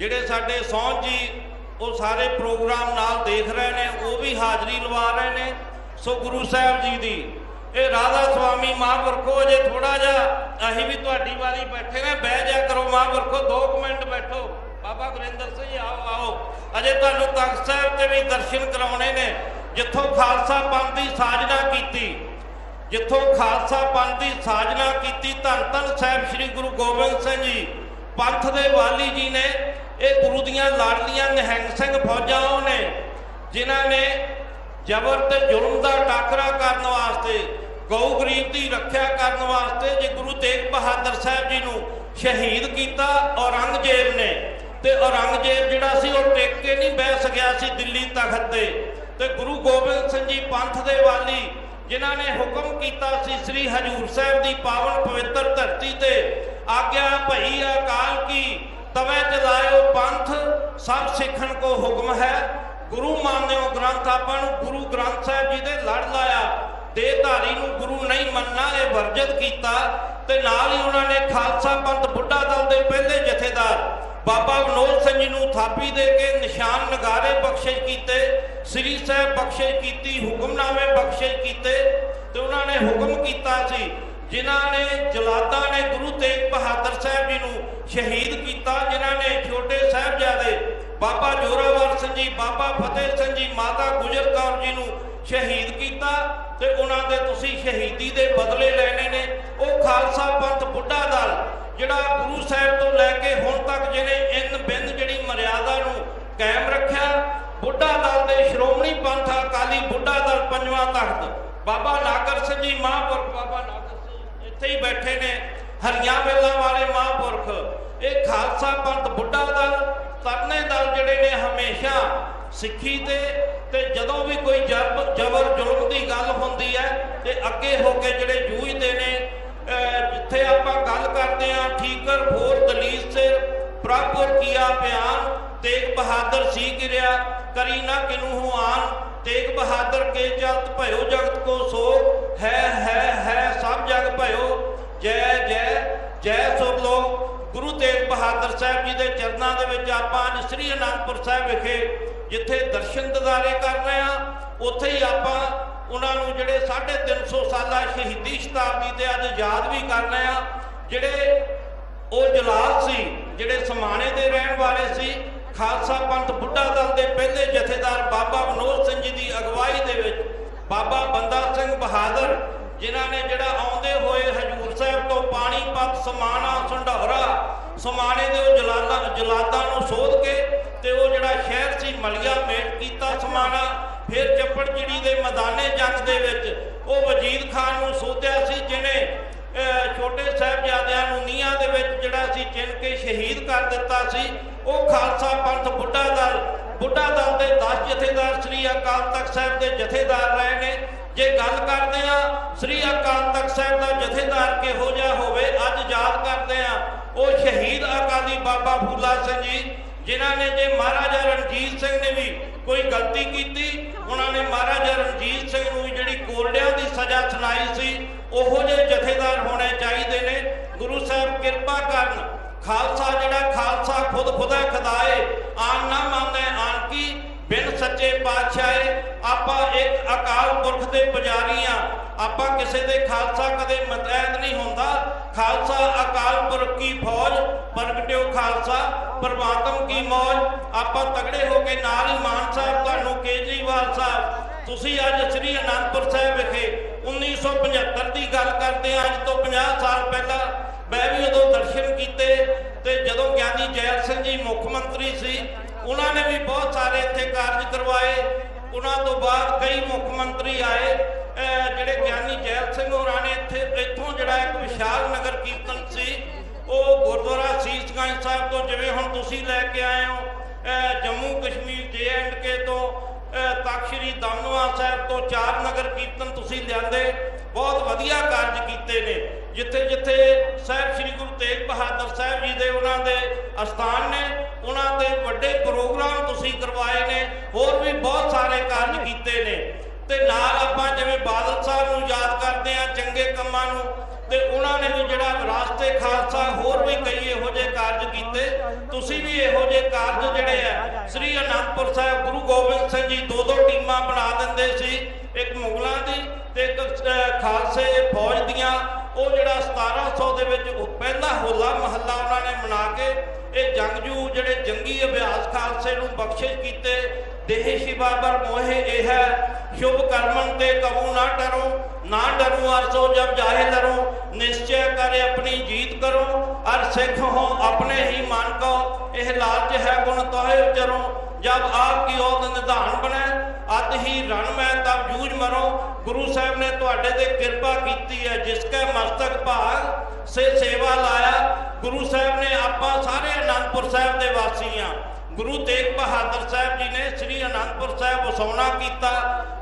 ਜਿਹੜੇ ਸਾਡੇ ਸੌਂ ਜੀ, ਉਹ ਸਾਰੇ ਪ੍ਰੋਗਰਾਮ ਨਾਲ ਦੇਖ ਰਹੇ ਨੇ, ਉਹ ਵੀ ਹਾਜ਼ਰੀ ਲਵਾ ਰਹੇ ਨੇ, ਸੋ ਗੁਰੂ ਸਾਹਿਬ ਜੀ ਦੀ। ਇਹ ਰਾਧਾ ਸੁਆਮੀ ਮਹਾਂਪੁਰਖੋ ਜੇ ਥੋੜਾ ਜਿਹਾ ਅਸੀਂ ਵੀ ਤੁਹਾਡੀ ਵਾਰੀ ਬੈਠੇ ਨੇ, ਬਹਿ ਜਾ ਕਰੋ ਮਹਾਂਪੁਰਖੋ 2 ਮਿੰਟ ਬੈਠੋ। ਬਾਬਾ ਗੁਰਿੰਦਰ ਸਿੰਘ ਆਓ ਆਓ। ਅਜੇ ਤੁਹਾਨੂੰ ਤਖਤ ਸਾਹਿਬ ਤੇ ਵੀ ਦਰਸ਼ਨ ਕਰਾਉਣੇ ਨੇ। ਜਿੱਥੋਂ ਖਾਲਸਾ ਪੰਥ ਦੀ ਸਾਜਨਾ ਕੀਤੀ, ਜਿੱਥੋਂ ਖਾਲਸਾ ਪੰਥ ਦੀ ਸਾਜਨਾ ਕੀਤੀ, ਧੰਨ ਧੰਨ ਸਾਹਿਬ ਸ੍ਰੀ ਗੁਰੂ ਗੋਬਿੰਦ ਸਿੰਘ ਜੀ, ਪੰਥ ਦੇ ਵਾਲੀ ਜੀ ਨੇ ਇਹ ਗੁਰੂ ਦੀਆਂ ਲਾਡਲੀਆਂ ਨਿਹੰਗ ਸਿੰਘ ਫੌਜਾਂ ਉਹ ਨੇ, ਜਿਨ੍ਹਾਂ ਨੇ ਜ਼ਬਰ ਤੇ ਜ਼ੁਲਮ ਦਾ ਟਾਕਰਾ ਕਰਨ ਵਾਸਤੇ, ਗਊ ਗਰੀਬ ਦੀ ਰੱਖਿਆ ਕਰਨ ਵਾਸਤੇ ਜੇ ਗੁਰੂ ਤੇਗ ਬਹਾਦਰ ਸਾਹਿਬ ਜੀ ਨੂੰ ਸ਼ਹੀਦ ਕੀਤਾ ਔਰੰਗਜ਼ੇਬ ਨੇ। ਤੇ ਔਰੰਗਜ਼ੇਬ ਜਿਹੜਾ ਸੀ, ਉਹ ਟਿਕ ਕੇ ਨਹੀਂ ਬਹਿ ਸਕਿਆ ਸੀ ਦਿੱਲੀ ਤਖਤ ਤੇ। ਤੇ ਗੁਰੂ ਗੋਬਿੰਦ ਸਿੰਘ ਜੀ ਪੰਥ ਦੇ ਵਾਲੀ, ਜਿਨ੍ਹਾਂ ਨੇ ਹੁਕਮ ਕੀਤਾ ਸੀ ਸ੍ਰੀ ਹਜੂਰ ਸਾਹਿਬ ਦੀ ਪਾਵਨ ਪਵਿੱਤਰ ਧਰਤੀ ਤੇ, ਆਗਿਆ ਭਈ ਅਕਾਲ ਕੀ ਤਵੇ ਚਲਾਇਓ ਪੰਥ, ਸਭ ਸਿੱਖਣ ਕੋ ਹੁਕਮ ਹੈ। ਗੁਰੂ ਮੰਨਿਓ ਗ੍ਰੰਥ ਆਪਾਂ ਨੂੰ ਗੁਰੂ ਗ੍ਰੰਥ ਸਾਹਿਬ ਜੀ ਦੇ ਲੜ ਲਾਇਆ। ਦੇਹਧਾਰੀ ਨੂੰ ਗੁਰੂ ਨਹੀਂ ਮੰਨਣਾ, ਇਹ ਵਰਜਿਤ ਕੀਤਾ। ਤੇ ਨਾਲ ਹੀ ਉਹਨਾਂ ਨੇ ਖਾਲਸਾ ਪੰਥ ਬੁੱਢਾ ਦਲ ਦੇ ਪਹਿਲੇ ਜਥੇਦਾਰ, ਬਾਬਾ ਵਿਨੋਦ ਸਿੰਘ ਜੀ ਨੂੰ ਥਾਪੀ ਦੇ ਕੇ ਨਿਸ਼ਾਨ ਨਗਾਰੇ ਬਖਸ਼ਿਸ਼ ਕੀਤੇ। ਸ੍ਰੀ ਸਾਹਿਬ ਬਖਸ਼ਿਸ਼ ਕੀਤੀ, ਹੁਕਮਨਾਮੇ ਬਖਸ਼ਿਸ਼ ਕੀਤੇ। ਤੇ ਉਹਨਾਂ ਨੇ ਹੁਕਮ ਕੀਤਾ ਸੀ, ਜਿਨ੍ਹਾਂ ਨੇ ਜਲਾਦਾਂ ਨੇ ਗੁਰੂ ਤੇਗ ਬਹਾਦਰ ਸਾਹਿਬ ਸ਼ਹੀਦ ਕੀਤਾ ਜਿਨ੍ਹਾਂ ਨੇ ਛੋਟੇ ਸਾਹਿਬਜ਼ਾਦੇ ਬਾਬਾ ਜੋਰਾਵਰ ਸਿੰਘ ਜੀ, ਬਾਬਾ ਫਤਿਹ ਸਿੰਘ ਜੀ, ਮਾਤਾ ਗੁਜਰ ਕੌਰ ਜੀ ਨੂੰ ਸ਼ਹੀਦ ਕੀਤਾ ਤੇ ਉਹਨਾਂ ਦੇ ਤੁਸੀਂ ਸ਼ਹੀਦੀ ਦੇ ਬਦਲੇ ਲੈਣੇ ਨੇ। ਉਹ ਖਾਲਸਾ ਪੰਥ ਬੁੱਢਾ ਦਲ, ਜਿਹੜਾ ਗੁਰੂ ਸਾਹਿਬ ਤੋਂ ਲੈ ਕੇ ਹੁਣ ਤੱਕ ਜਿਹਨੇ ਇਨ ਬਿੰਦ ਜਿਹੜੀ ਮਰਿਆਦਾ ਨੂੰ ਕਾਇਮ ਰੱਖਿਆ, ਬੁੱਢਾ ਦਲ ਦੇ ਸ਼੍ਰੋਮਣੀ ਪੰਥ ਅਕਾਲੀ ਬੁੱਢਾ ਦਲ ਪੰਜਵਾਂ ਤਖਤ, ਬਾਬਾ ਨਾਗਰ ਸਿੰਘ ਜੀ, ਮਹਾਂਪੁਰਖ ਬਾਬਾ ਨਾਗਰ ਸਿੰਘ ਇੱਥੇ ਹੀ ਬੈਠੇ ਨੇ। ਹਰੀਆਂ ਵੇਲਾਂ ਵਾਲੇ ਮਹਾਂਪੁਰਖ, ਇਹ ਖਾਲਸਾ ਪੰਥ ਬੁੱਢਾ ਦਲ ਤਰਨੇ ਦਲ ਜਿਹੜੇ ਨੇ ਹਮੇਸ਼ਾ ਸਿੱਖੀ ਤੇ ਤੇ ਜਦੋਂ ਵੀ ਕੋਈ ਜਬ, ਜਬਰ ਜ਼ੁਲਮ ਦੀ ਗੱਲ ਹੁੰਦੀ ਹੈ, ਤੇ ਅੱਗੇ ਹੋ ਕੇ ਜਿਹੜੇ ਜੂਝਦੇ ਨੇ ਜਿੱਥੇ ਆਪਾਂ ਗੱਲ ਕਰਦੇ ਆ ਠੀਕਰ, ਫੋਰ, ਦਲੀਲ ਸਿਰ ਪ੍ਰਭੁਰ ਕੀਆ ਬਿਆਨ, ਤੇਗ ਬਹਾਦਰ ਸੀ ਕਿਰਿਆ, ਕਰੀ ਨਾ ਕਿਨੂ ਹੁਆਨ ਤੇਗ ਬਹਾਦਰ ਕੇ ਜਲਤ ਭਇਓ ਜਗਤ ਕੋ ਸੋ ਜੀ ਦੇ ਵਿੱਚ ਆਪਾਂ ਅੱਜ ਸ੍ਰੀ ਅਨੰਦਪੁਰ ਸਾਹਿਬ ਵਿਖੇ ਜਿੱਥੇ ਦਰਸ਼ਨ ਦਿਦਾਰੇ ਕਰ ਰਹੇ ਆ ਉੱਥੇ ਹੀ ਆਪਾਂ ਉਹਨਾਂ ਨੂੰ ਜਿਹੜੇ 350 ਸਾਲਾ ਸ਼ਹੀਦੀ ਸ਼ਤਾਬਦੀ ਤੇ ਅੱਜ ਯਾਦ ਵੀ ਕਰ ਰਹੇ ਆ ਜਿਹੜੇ ਉਹ ਜਲਾਲ ਸੀ, ਜਿਹੜੇ ਸਮਾਣੇ ਦੇ ਰਹਿਣ ਵਾਲੇ ਸੀ, ਖਾਲਸਾ ਪੰਥ ਬੁੱਢਾ ਦਲ ਦੇ ਪਹਿਲੇ ਜਥੇਦਾਰ ਬਾਬਾ ਮਨੋਜ ਸਿੰਘ ਜੀ ਦੀ ਅਗਵਾਈ ਦੇ ਵਿੱਚ ਬਾਬਾ ਬੰਦਾ ਸਿੰਘ ਬਹਾਦਰ, ਜਿਨ੍ਹਾਂ ਨੇ ਜਿਹੜਾ ਆਉਂਦੇ ਹੋਏ ਹਜੂਰ ਸਾਹਿਬ ਤੋਂ ਪਾਣੀਪਤ ਸਮਾਣਾ ਸਮਾਣੇ ਦੇ ਉਹ ਜਲਾਲਾਂ ਜਲਾਦਾਂ ਨੂੰ ਸੋਧ ਕੇ ਤੇ ਉਹ ਜਿਹੜਾ ਸ਼ਹਿਰ ਸੀ ਮਲਿਆ, ਮੇਟ ਕੀਤਾ ਸਮਾਣਾ, ਫਿਰ ਚੱਪੜ ਚਿੜੀ ਦੇ ਮੈਦਾਨੇ ਜੰਗ ਦੇ ਵਿੱਚ ਉਹ ਵਜੀਦ ਖਾਨ ਨੂੰ ਸੋਧਿਆ ਸੀ ਜਿਨੇ ਛੋਟੇ ਸਾਹਿਬਜ਼ਾਦਿਆਂ ਨੂੰ ਨੀਹਾਂ ਦੇ ਵਿੱਚ ਜਿਹੜਾ ਸੀ ਚਿਣ ਕੇ ਸ਼ਹੀਦ ਕਰ ਦਿੱਤਾ ਸੀ। ਉਹ ਖਾਲਸਾ ਪੰਥ ਬੁੱਢਾ ਦਲ ਬੁੱਢਾ ਦਲ ਦੇ 10 ਜਥੇਦਾਰ ਸ੍ਰੀ ਅਕਾਲ ਤਖਤ ਸਾਹਿਬ ਦੇ ਜਥੇਦਾਰ ਰਹੇ ਨੇ। ਜੇ ਗੱਲ ਕਰਦੇ ਆ ਸ੍ਰੀ ਅਕਾਲ ਤਖਤ ਸਾਹਿਬ ਦਾ ਜਥੇਦਾਰ ਕਿਹੋ ਜਿਹਾ ਹੋਵੇ, ਅੱਜ ਯਾਦ ਕਰਦੇ ਆ ਉਹ ਸ਼ਹੀਦ ਬਾਬਾ ਫੂਲਾ ਸਿੰਘ ਜੀ, ਜਿਨ੍ਹਾਂ ਨੇ ਜੇ ਮਹਾਰਾਜਾ ਰਣਜੀਤ ਸਿੰਘ ਨੇ ਵੀ ਕੋਈ ਗਲਤੀ ਕੀਤੀ, ਉਹਨਾਂ ਨੇ ਮਹਾਰਾਜਾ ਰਣਜੀਤ ਸਿੰਘ ਨੂੰ ਜਿਹੜੀ ਕੋਰੜਿਆਂ ਦੀ ਸਜ਼ਾ ਸੁਣਾਈ ਸੀ, ਉਹੋ ਜਿਹੇ ਜਥੇਦਾਰ ਹੋਣੇ ਚਾਹੀਦੇ ਨੇ। ਗੁਰੂ ਸਾਹਿਬ ਕਿਰਪਾ ਕਰਨ, ਖਾਲਸਾ ਜਿਹੜਾ ਖਾਲਸਾ ਖੁਦ ਖੁਦਾ ਖੁਦਾਏ ਆਨ ਨਾ ਮੰਨੈ ਆਨ ਕੀ ਬਿਨ ਸੱਚੇ ਪਾਤਸ਼ਾਹੇ, ਆਪਾਂ ਇੱਕ ਅਕਾਲ ਪੁਰਖ ਦੇ ਪੁਜਾਰੀ ਆ। ਆਪਾਂ ਕਿਸੇ ਦੇ ਖਾਲਸਾ ਕਦੇ ਮਤੈਦ ਨਹੀਂ ਹੁੰਦਾ। ਖਾਲਸਾ ਅਕਾਲ ਪੁਰਖ ਕੀ ਫੌਜ ਪ੍ਰਗਟਿਓ ਖਾਲਸਾ, ਪਰਮਾਤਮ ਕੀ ਮੌਜ। ਆਪਾਂ ਤਗੜੇ ਹੋ ਕੇ ਨਾਲ ਹੀ ਮਾਨ ਸਾਹਿਬ ਤੁਹਾਨੂੰ ਕੇਜਰੀਵਾਲ ਸਾਹਿਬ, ਤੁਸੀਂ ਅੱਜ ਸ੍ਰੀ ਅਨੰਦਪੁਰ ਸਾਹਿਬ ਵਿਖੇ 1975 ਦੀ ਗੱਲ ਕਰਦੇ ਆ ਅੱਜ ਤੋਂ 50 ਸਾਲ ਪਹਿਲਾਂ ਮੈਂ ਵੀ ਉਦੋਂ ਦਰਸ਼ਨ ਕੀਤੇ ਤੇ ਜਦੋਂ ਗਿਆਨੀ ਜੈਲ ਸਿੰਘ ਜੀ ਮੁੱਖ ਮੰਤਰੀ ਸੀ, ਉਹਨਾਂ ਨੇ ਵੀ ਬਹੁਤ ਸਾਰੇ ਇੱਥੇ ਕਾਰਜ ਕਰਵਾਏ। ਉਹਨਾਂ ਤੋਂ ਬਾਅਦ ਕਈ ਮੁੱਖ ਮੰਤਰੀ ਆਏ। ਜਿਹੜੇ ਗਿਆਨੀ ਜੈਲ ਸਿੰਘ ਹੋਰਾਂ ਨੇ ਇੱਥੇ, ਇੱਥੋਂ ਜਿਹੜਾ ਇੱਕ ਵਿਸ਼ਾਲ ਨਗਰ ਕੀਰਤਨ ਸੀ, ਉਹ ਗੁਰਦੁਆਰਾ ਸੀਸ਼ਗੰਜ ਸਾਹਿਬ ਤੋਂ ਜਿਵੇਂ ਹੁਣ ਤੁਸੀਂ ਲੈ ਕੇ ਆਏ ਹੋ ਜੰਮੂ ਕਸ਼ਮੀਰ ਜੇ ਐਂਡ ਕੇ ਤੋਂ ਤਖ਼ਤ ਸ੍ਰੀ ਦਮਨਵਾ ਸਾਹਿਬ ਤੋਂ ਚਾਰ ਨਗਰ ਕੀਰਤਨ ਤੁਸੀਂ ਲਿਆਂਦੇ, ਬਹੁਤ ਵਧੀਆ ਕਾਰਜ ਕੀਤੇ ਨੇ। ਜਿੱਥੇ ਜਿੱਥੇ ਸਾਹਿਬ ਸ੍ਰੀ ਗੁਰੂ ਤੇਗ ਬਹਾਦਰ ਸਾਹਿਬ ਜੀ ਦੇ ਉਹਨਾਂ ਦੇ ਅਸਥਾਨ ਨੇ, ਉਹਨਾਂ ਦੇ ਵੱਡੇ ਪ੍ਰੋਗਰਾਮ ਤੁਸੀਂ ਕਰਵਾਏ ਨੇ, ਹੋਰ ਵੀ ਬਹੁਤ ਸਾਰੇ ਕਾਰਜ ਕੀਤੇ ਨੇ। ਤੇ ਨਾਲ ਆਪਾਂ ਜਿਵੇਂ ਬਾਦਲ ਸਾਹਿਬ ਨੂੰ ਯਾਦ ਕਰਦੇ ਆ ਚੰਗੇ ਕੰਮਾਂ ਨੂੰ, ਤੇ ਉਹਨਾਂ ਨੇ ਵੀ ਜਿਹੜਾ ਵਿਰਾਸਤੇ ਖਾਲਸਾ ਹੋਰ ਵੀ ਕਈ ਇਹੋ ਜਿਹੇ ਕਾਰਜ ਕੀਤੇ। ਤੁਸੀਂ ਵੀ ਇਹੋ ਜਿਹੇ ਕਾਰਜ ਜਿਹੜੇ ਆ, ਸ੍ਰੀ ਅਨੰਦਪੁਰ ਸਾਹਿਬ ਗੁਰੂ ਗੋਬਿੰਦ ਸਿੰਘ ਜੀ ਦੋ ਦੋ ਟੀਮਾਂ ਬਣਾ ਦਿੰਦੇ ਸੀ। ਇੱਕ ਮੁਗਲਾਂ ਦੀ ਤੇ ਇੱਕ ਖਾਲਸੇ ਫੌਜ ਦੀਆਂ। ਉਹ ਜਿਹੜਾ 1700 ਦੇ ਵਿੱਚ ਪਹਿਲਾ ਹੋਲਾ ਮਹੱਲਾ ਉਹਨਾਂ ਨੇ ਮਨਾ ਕੇ ਇਹ ਜੰਗਜੂ ਜਿਹੜੇ ਜੰਗੀ ਅਭਿਆਸ ਖਾਲਸੇ ਨੂੰ ਬਖਸ਼ਿਸ਼ ਕੀਤੇ, ਦੇਹ ਸ਼ਿਵਾਬਰ ਮੋਹਿ ਇਹ ਹੈ, ਸ਼ੁਭ ਕਰਮਨ ਤੇ ਕਬੂ ਨਾ ਡਰੋ ਨਾ ਡਰੋ ਅਰਸੋ ਜਬ ਜਾਹੇ ਡਰੋ ਨਿਸ਼ਚੈ ਕਰ ਆਪਣੀ ਜੀਤ ਕਰੋ ਅਰ ਸਿੱਖ ਹੋ ਆਪਣੇ ਇਹ ਲਾਲਚ ਹੈ ਗੁਣ ਤੋਹਿ ਉਚਰੋ। ਜਬ ਆਪ ਕੀ ਔਦ ਨਿਧਾਨ ਬਣੇ, ਅਤ ਹੀ ਰਣ ਮੈਂ ਤਬ ਜੂਝ ਮਰੋ। ਗੁਰੂ ਸਾਹਿਬ ਨੇ ਤੁਹਾਡੇ ਤੇ ਕਿਰਪਾ ਕੀਤੀ ਹੈ, ਜਿਸ ਕੈ ਮਸਤਕ ਭਾਗ ਸੇ ਸੇਵਾ ਲਾਇਆ। ਗੁਰੂ ਸਾਹਿਬ ਨੇ ਆਪਾਂ ਸਾਰੇ ਅਨੰਦਪੁਰ ਸਾਹਿਬ ਦੇ ਵਾਸੀ ਆ। ਗੁਰੂ ਤੇਗ ਬਹਾਦਰ ਸਾਹਿਬ ਜੀ ਨੇ ਸ੍ਰੀ ਅਨੰਦਪੁਰ ਸਾਹਿਬ ਵਸਾਉਣਾ ਕੀਤਾ।